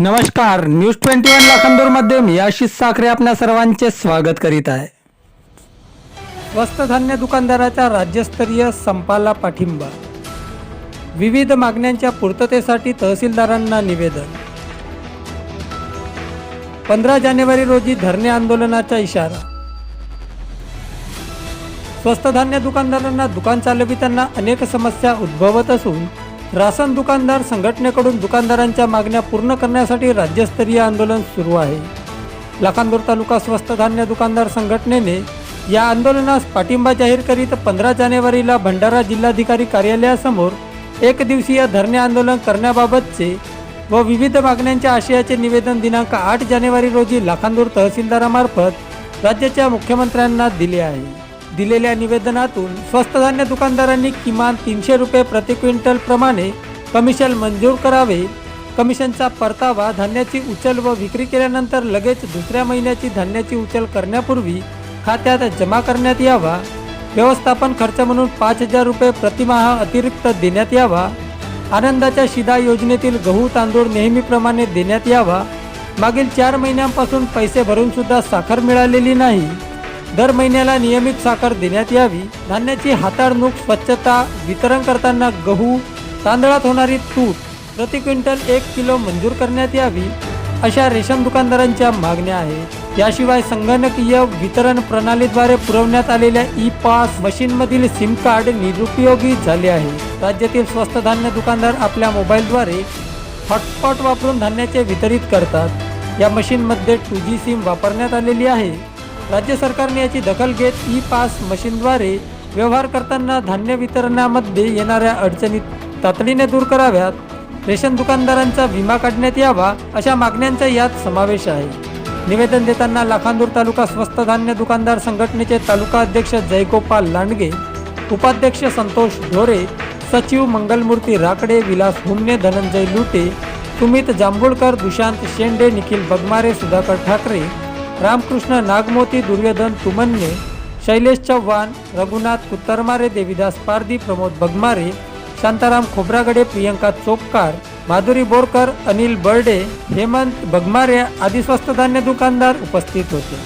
नमस्कार news twenty one लाखांदूरमध्ये मी आशिष साखरे आपल्या सर्वांचे स्वागत करीत आहे. स्वस्त धान्य दुकानदाराच्या राज्यस्तरीय संपाला पाठिंबा. विविध मागण्यांच्या पूर्ततेसाठी तहसीलदारांना निवेदन. पंधरा जानेवारी रोजी धरणे आंदोलनाचा इशारा. स्वस्त धान्य दुकानदारांना दुकान चालविताना अनेक समस्या उद्भवत असून राशन दुकानदार संघटनेकडून दुकानदारांच्या मागण्या पूर्ण करण्यासाठी राज्यस्तरीय आंदोलन सुरू आहे. लाखांदूर तालुका स्वस्त धान्य दुकानदार संघटनेने या आंदोलनास पाठिंबा जाहीर करीत पंधरा जानेवारीला भंडारा जिल्हाधिकारी कार्यालयासमोर एक दिवसीय धरणे आंदोलन करण्याबाबतचे व विविध मागण्यांच्या आशयाचे निवेदन दिनांक आठ जानेवारी रोजी लाखांदूर तहसीलदारामार्फत राज्याच्या मुख्यमंत्र्यांना दिले आहे. दिलेल्या निवेदनातून स्वस्त धान्य दुकानदारांनी किमान तीनशे रुपये प्रति क्विंटल प्रमाणे कमिशन मंजूर करावे. कमिशनचा परतावा धान्याची उचल व विक्री केल्यानंतर लगेच दुसऱ्या महिन्याची धान्याची उचल करण्यापूर्वी खात्यात जमा करण्यात यावा. व्यवस्थापन खर्च म्हणून पाच हजार रुपये प्रतिमाह अतिरिक्त देण्यात यावा. आनंदाच्या शिदा योजनेतील गहू तांदूळ नेहमीप्रमाणे देण्यात यावा. मागील चार महिन्यांपासून पैसे भरून सुद्धा साखर मिळालेली नाही. दर महिन्याला नियमित साखर देण्यात यावी. धान्याची हाताळणूक स्वच्छता वितरण करताना गहू तांदळात होणारी तूट प्रति क्विंटल एक किलो मंजूर करण्यात यावी अशा रेशन दुकानदारांच्या मागण्या आहेत. याशिवाय संगणकीय वितरण प्रणालीद्वारे पुरवण्यात आलेल्या ई पास मशीनमधील सिम कार्ड निरुपयोगी झाले आहे. राज्यातील स्वस्त धान्य दुकानदार आपल्या मोबाईलद्वारे हॉटस्पॉट वापरून धान्याचे वितरित करतात. या मशीनमध्ये टू जी सिम वापरण्यात आलेली आहे. राज्य सरकारने याची दखल घेत ई पास मशीनद्वारे व्यवहार करताना धान्य वितरणामध्ये येणाऱ्या अडचणी तातडीने दूर कराव्यात. रेशन दुकानदारांचा विमा काढण्यात यावा अशा मागण्यांचा यात समावेश आहे. निवेदन देताना लाखांदूर तालुका स्वस्त धान्य दुकानदार संघटनेचे तालुका अध्यक्ष जयगोपाल लांडगे उपाध्यक्ष संतोष ढोरे सचिव मंगलमूर्ती राकडे विलास हुमने धनंजय लुटे सुमित जांभूळकर दुशांत शेंडे निखिल बगमारे सुधाकर ठाकरे रामकृष्ण नागमोती दुर्योधन तुमन्ने शैलेश चव्हाण रघुनाथ कुत्तरमारे देविदास पारदी प्रमोद बगमारे शांताराम खोब्रागडे प्रियंका चोपकार माधुरी बोरकर अनिल बर्डे हेमंत बगमारे आदी स्वस्त धान्य दुकानदार उपस्थित होते.